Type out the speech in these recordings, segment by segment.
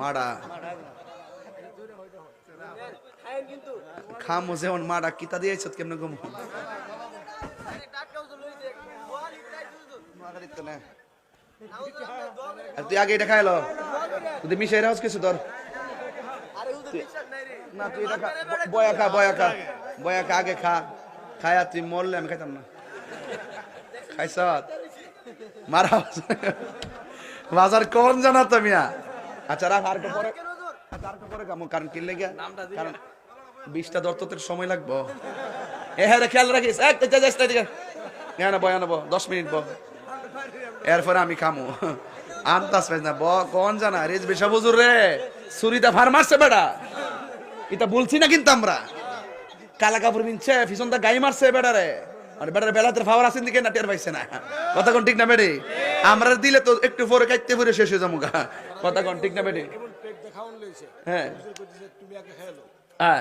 মাডা। খামো যেমন মাডা, কিতা দিয়েছ কেমনে গম তুই আগে এটা খাইলো তুই মিশাই রাখছ কিছু ধর। না, তুই বয়া খা বয়া খা। বয়া খা, আগে খা। খায়া তুই মরলে আমি খাইতাম না। খাইছ? মারা বাজার কোন জানা তো মিয়া? আচ্ছা রাখ আর পরে আচ্ছা, আর পরে কামো কারণ কিনলে গিয়া কারণ বিশটা দর্ততের সময় লাগবো। এ হ্যাঁ রে, খেয়াল রাখিস। এক না হ্যাঁ বয় আনব দশ মিনিট ব এরপরে আমি খামো। আনতাস পাইস না ব কোন জানা রেজ বেশা বুজুর রে। সুরিতা ফার মারছে বেড়া এটা বলছি না কিন্তু আমরা। কালা কাপড় পিনছে ফিসনটা গাই মারছে বেড়ারে আর বেড়ার বেলাতে ফাওয়ার আছেন দিকে না টের পাইছে না। কথা কোন ঠিক না বেড়ে আমরা দিলে তো একটু পরে কাটতে পরে শেষ হয়ে যাব গা। কথা কোন ঠিক না লইছে হ্যাঁ। হ্যাঁ।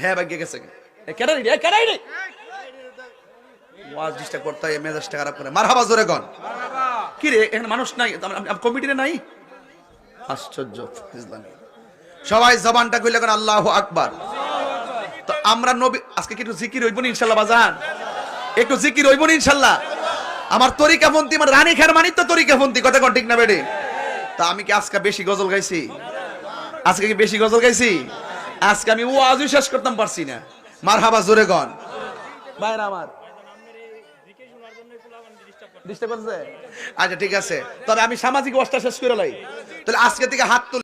হ্যাঁ ভাগ্যে গেছে এ রে কেডা রে? ওয়াজ ডিস্টার্ব করতে হয় মেজাজটা খারাপ করে। মারহাবা জোরে গন কি রে এখানে মানুষ নাই? নাই? আশ্চর্য ইসলাম সবাই জবানটা কইলে কোন আল্লাহ আকবার। তো আমরা নবী আজকে কি একটু জিকির হইব না ইনশাল্লাহ বাজান? একটু জিকির হইব না ইনশাল্লাহ? আমার তরিকা ফন্তি আমার রানী খের মানিত তো তরিকা ফন্তি কথা কোন ঠিক না বেড়ে তা আমি কি আজকে বেশি গজল গাইছি? আজকে কি বেশি গজল গাইছি? আজকে আমি ও আজই শেষ করতাম পারছি না। মার হাবা জোরে গন। বাইরে আমার। আচ্ছা ঠিক আছে। তবে আমি সামাজিক অবস্থা শেষ করে লাই। তাহলে আজকে থেকে হাত তুলে